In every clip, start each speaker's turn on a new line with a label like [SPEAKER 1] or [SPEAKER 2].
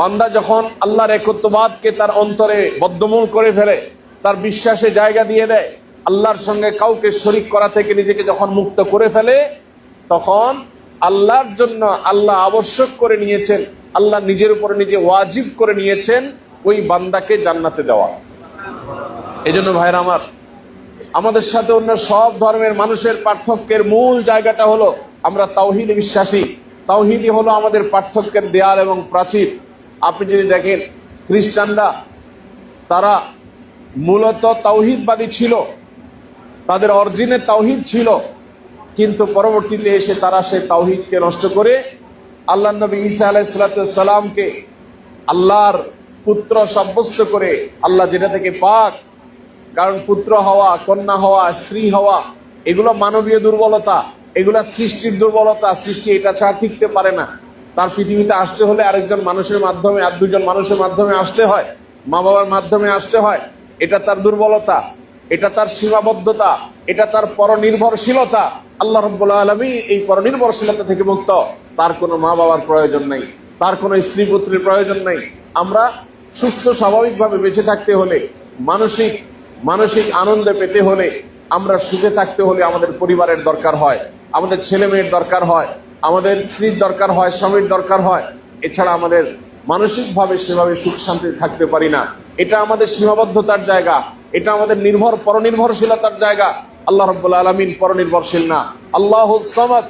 [SPEAKER 1] বান্দা যখন আল্লাহর একত্ববাদকে তার অন্তরে বদ্ধমূল করে ফেলে, তার বিশ্বাসে জায়গা দিয়ে দেয়, আল্লাহর সঙ্গে কাউকে শরিক করা থেকে নিজেকে যখন মুক্ত করে ফেলে, তখন আল্লাহর জন্য আল্লাহ আবশ্যক করে নিয়েছেন, আল্লাহ নিজের উপরে নিজে ওয়াজিব করে নিয়েছেন ওই বান্দাকে জান্নাতে দেওয়া। এই জন্য ভাইরা আমার, আমাদের সাথে অন্য সব ধর্মের মানুষের পার্থক্যের মূল জায়গাটা হলো, আমরা তাওহিদে বিশ্বাসী। তাওহিদই হলো আমাদের পার্থক্যের দেয়াল এবং প্রাচীর। আপনি যদি দেখেন, খ্রিস্টানরা তারা মূলত তাওহিদবাদী ছিল, তাদের অরিজিনে তাওহিদ ছিল, কিন্তু পরবর্তীতে এসে তারা সে তাওহিদকে নষ্ট করে আল্লাহ নবী ঈসা আলাইসালামকে আল্লাহর পুত্র সাব্যস্ত করে আল্লাহ যেটা থেকে পাক, কারণ পুত্র হওয়া, কন্যা হওয়া, স্ত্রী হওয়া, এগুলো মানবীয় দুর্বলতা, এগুলা সৃষ্টির দুর্বলতা, সৃষ্টি এটা ছাড়া টিকতে পারে না। তার পৃথিবীতে আসতে হলে আরেকজন মানুষের মাধ্যমে আর দুজন মানুষের মাধ্যমে আসতে হয় মা বাবার মাধ্যমে আসতে হয়। এটা তার দুর্বলতা, এটা তার সীমাবদ্ধতা, এটা তার পরনির্ভরশীলতা। আল্লাহ রব্বুল আলমী এই পরনির্ভরশীলতা থেকে মুক্ত। তার কোনো মা বাবার প্রয়োজন নেই, তার কোনো স্ত্রী পুত্রের প্রয়োজন নেই। আমরা সুস্থ, স্বাভাবিকভাবে বেঁচে থাকতে হলে, মানসিক মানসিক আনন্দে পেতে হলে, আমরা সুখে থাকতে হলে আমাদের পরিবারের দরকার হয়, আমাদের ছেলে মেয়ের দরকার হয়। আমাদের স্ত্রীর দরকার হয়, স্বামীর দরকার হয়, এছাড়া আমাদের মানসিকভাবে সেভাবে সুখ শান্তি থাকতে পারি না। এটা আমাদের সীমাবদ্ধতার জায়গা, এটা আমাদের নির্ভর, পরনির্ভরশীলতার জায়গা। আল্লাহ রব্বুল আলমিন পরনির্ভরশীল না। আল্লাহ সামাদ,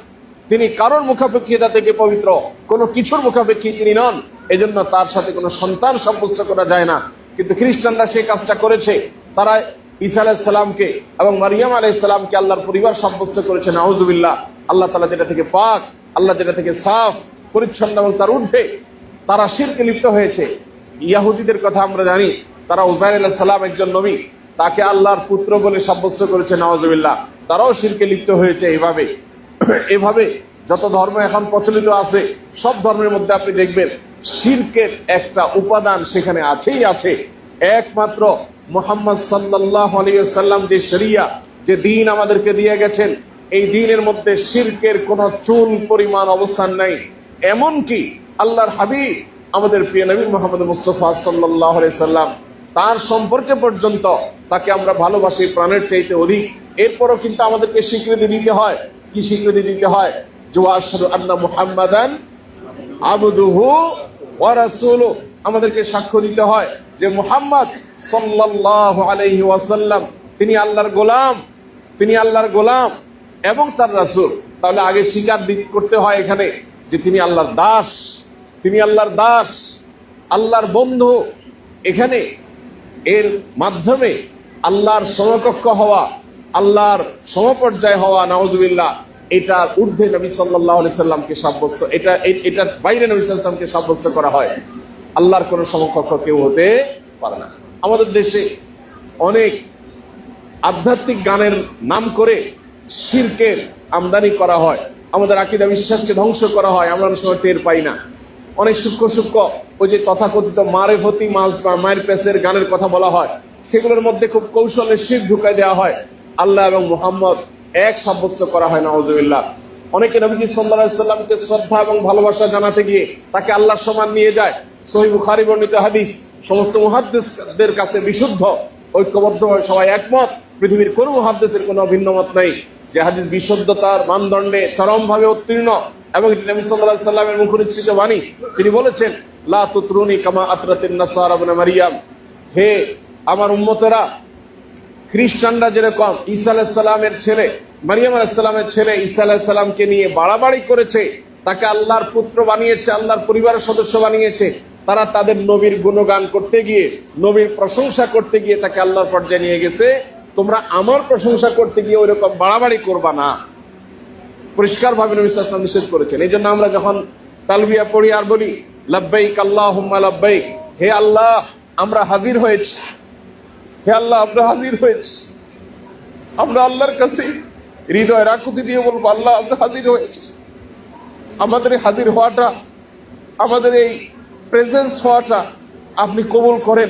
[SPEAKER 1] তিনি কারোর মুখাপেক্ষিতা থেকে পবিত্র, কোনো কিছুর মুখাপেক্ষী তিনি নন। এজন্য তার সাথে কোনো সন্তান সাব্যস্ত করা যায় না। কিন্তু খ্রিস্টানরা সেই কাজটা করেছে। তারা ঈসা আলাইসালামকে এবং মারিয়াম আলাইসালামকে আল্লাহর পরিবার সাব্যস্ত করেছে, নাউজুবিল্লাহ। আল্লাহ তালা যেটা থেকে পাক আল্লাহ যেটা থেকে সাফ, পরিচ্ছন্ন এবং তার ঊর্ধ্বে তারা শিরকে লিপ্ত হয়েছে। ইয়াহুদিদের কথা আমরা জানি, তারা উজাইর আলাহ সালাম একজন নবী, তাকে আল্লাহর পুত্র বলে সাব্যস্ত করেছে নওয়াজবিল্লাহ তারাও শিরকে লিপ্ত হয়েছে এইভাবে। এভাবে যত ধর্ম এখন প্রচলিত আছে, সব ধর্মের মধ্যে আপনি দেখবেন, শিরকের একটা উপাদান সেখানে আছেই আছে। একমাত্র মোহাম্মদ সাল্লাহ আলিয়া সাল্লাম যে শরিয়া, যে দিন আমাদেরকে দিয়ে গেছেন এই দিনের মধ্যে শিরকের কোন চুল পরিমাণ অবস্থান নেই। এমনকি আল্লাহর হাবিব, আমাদের প্রিয় নবী মোহাম্মদ মুস্তফা সাল্লাহ সাল্লাম, তার সম্পর্কে পর্যন্ত তাকে আমরা ভালোবাসি, প্রাণের চাইতে অধিক। এরপরও কিন্তু আমাদেরকে স্বীকৃতি দিতে হয়। কি স্বীকৃতি দিতে হয়? আমাদেরকে সাক্ষ্য দিতে হয় যে মুহাম্মদ সাল্লাল্লাহু আলাইহি ওয়াসাল্লাম, তিনি আল্লাহর গোলাম। তিনি আল্লাহর গোলাম। এবং তার রাসূল, তাহলে আগে স্বীকার করতে হয় এখানে যে তিনি আল্লাহর দাস, তিনি আল্লাহর দাস, আল্লাহর বন্ধু। এখানে এর মাধ্যমে আল্লাহর সমকক্ষ হওয়া, আল্লাহর সমপর্যায় হওয়া নওয়াজুবিল্লাহ এটার ঊর্ধ্বে নবী সাল্লাহ সাল্লামকে সাব্যস্ত, এটা এটার বাইরে নবী সাল্লামকে সাব্যস্ত করা হয়। আল্লাহর কোনো সমকক্ষ কেউ হতে পারে না। আমাদের দেশে অনেক আধ্যাত্মিক গানের নাম করে শিরকের আমদানি করা হয়। আমাদের আকিদা বিশ্বাসকে ধ্বংস করা হয়, আমরা অনেক সময় টের পাই না। অনেক সূক্ষ্ম সূক্ষ্ম ওই যে তথাকথিত মাছ বা মায়ের পেসের গানের কথা বলা হয়, সেগুলোর মধ্যে খুব কৌশলে শির ঢুকাই দেওয়া হয়। আল্লাহ এবং মোহাম্মদ এক সাব্যস্ত করা হয় নওয়াজুবিল্লাহ অনেকে নবীজি সাল্লাহ সাল্লামকে শ্রদ্ধা এবং ভালোবাসা জানাতে গিয়ে তাকে আল্লাহর সমান নিয়ে যায়। সহি বুখারি বর্ণিত হাদিস, সমস্ত মুহাদ্দিসদের কাছে বিশুদ্ধ। ঐক্যবদ্ধ সবাই একমত। পৃথিবীর কোনো মুহাদ্দিসের কোনো ভিন্ন মত নেই। যে হাদিস বিশুদ্ধতার মানদণ্ডে চরমভাবে উত্তীর্ণ এবং এটি নবী সাল্লাল্লাহু সাল্লামের মুখনিসৃত বাণী। তিনি বলেছেন, লা তুতরুনি কামা আতরাতিন নাসারা মারিয়াম। হে আমার উম্মতেরা, খ্রিস্টানরা যেরকম ঈসা আলাইসাল্লামের ছেলে, মারিয়াম আলাইসাল্লামের ছেলে ঈসা আলাইসাল্লামকে নিয়ে বাড়াবাড়ি করেছে, তাকে আল্লাহর পুত্র বানিয়েছে, আল্লাহর পরিবারের সদস্য বানিয়েছে তারা তাদের নবীর গুণগান করতে গিয়ে, নবীর প্রশংসা করতে গিয়ে তাকে আল্লাহর পর্যায়ে নিয়ে গেছে। তোমরা আমার প্রশংসা করতে গিয়ে ওই রকম বাড়াবাড়ি করবা না। পরিষ্কারভাবে নবী সাল্লাম নিষেধ করেছেন। এই জন্য আমরা যখন তালবিয়া পড়ি আর বলি, লাব্বাইক আল্লাহুম্মা লাব্বাইক হে আল্লাহ, আমরা হাজির হয়েছি। হে আল্লাহ, আমরা হাজির হয়েছি। আমরা আল্লাহর কাছে হৃদয় রাকুতি দিয়ে বলব, আল্লাহ, আমরা হাজির হয়েছি। আমাদের হাজির হওয়াটা আমাদের এই প্রেজেন্স হওয়াটা আপনি কবুল করেন।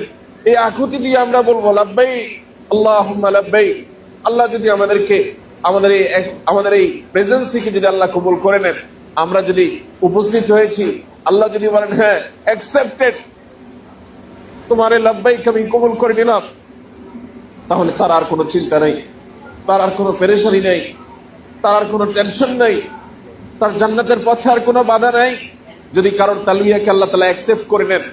[SPEAKER 1] এই আকুতি দিয়ে আমরা বলব লাব্বাই আল্লাহ লাব্বাই আল্লাহ যদি আমাদেরকে, আমাদের এই আমাদের এই প্রেজেন্সিকে যদি আল্লাহ কবুল করে নেন, আমরা যদি উপস্থিত হয়েছি, আল্লাহ যদি বলেন হ্যাঁ অ্যাকসেপ্টেড তোমারে লব্বাইক আমি কবুল করে নিলাম। তাহলে তার আর কোনো চিন্তা নেই, তার আর কোনো পেরেশানি নেই, তার আর কোনো টেনশন নেই, তার জান্নাতের পথে আর কোনো বাধা নেই। যদি কারোর তালবিয়াকে আল্লাহ তালা অ্যাকসেপ্ট করে নেন,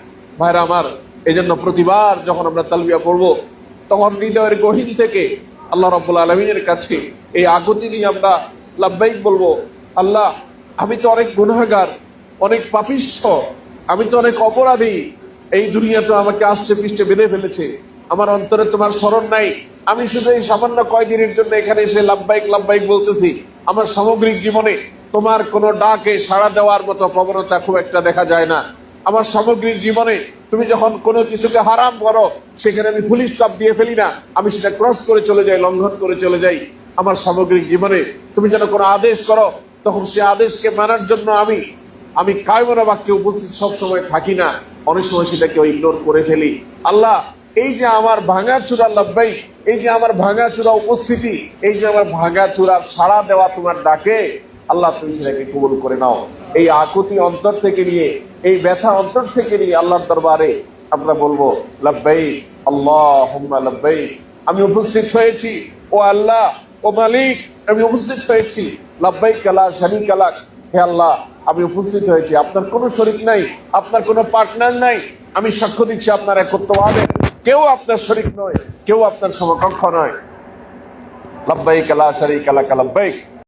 [SPEAKER 1] ভাইরা আমার এই জন্য প্রতিবার যখন আমরা তালবিয়া পড়ব, তখন হৃদয়ের গহীন থেকে আল্লাহ রব্বুল আলমিনের কাছে এই আগতি নিয়ে আমরা লাভবাহিক বলব, আল্লাহ, আমি তো অনেক গুনাগার অনেক পাপিষ্ঠ, আমি তো অনেক অপরাধী, এই দুনিয়া তো আমাকে আসছে পৃষ্ঠে বেঁধে ফেলেছে, আমার অন্তরে তোমার স্মরণ নাই, আমি শুধু এই সামান্য কয়দিনের জন্য এখানে এসে লাভবাহিক লাভবাহিক বলতেছি। আমার সামগ্রিক জীবনে তোমার কোনো ডাকে সাড়া দেওয়ার মতো প্রবণতা খুব একটা দেখা যায় না। আমার সামগ্রিক জীবনে তুমি যখন কোনো কিছুকে হারাম করো, সেখানে আমি পুলিশ চাপ দিয়ে ফেলি না। আমি সেটা ক্রস করে চলে যাই, লঙ্ঘন করে চলে যাই। আমার সামগ্রিক জীবনে তুমি যেন কোনো আদেশ করো, তখন সে আদেশকে মানার জন্য আমি আমি কায়মনা বাক্যে উপস্থিত সবসময় থাকি না। অনেক সময় সেটাকে ইগনোর করে ফেলি। আল্লাহ এই যে আমার ভাঙা চূড়া লাভবাই এই যে আমার ভাঙা চূড়া উপস্থিতি, এই যে আমার ভাঙা চূড়া সাড়া দেওয়া তোমার ডাকে, আল্লাহ তুমি সেটাকে কবুল করে নাও। এই আকুতি অন্তর থেকে নিয়ে, এই ব্যথা অন্তর থেকে নিয়ে আল্লাহর দরবারে আমরা বলব লাভবাই আল্লাহ লাভবাই আমি উপস্থিত হয়েছি, ও আল্লাহ, ও মালিক, আমি উপস্থিত হয়েছি। লাভবাই কালা, শানি কালাক হে আল্লাহ, আমি উপস্থিত হয়েছি। আপনার কোনো শরিক নাই, আপনার কোনো পার্টনার নাই। আমি সাক্ষ্য দিচ্ছি আপনার একত্রবাদে কেউ আপনার শরিক নয় কেউ আপনার সমকক্ষ নয়। লাভবাই কালা শরিক কালা কালাব্বাইক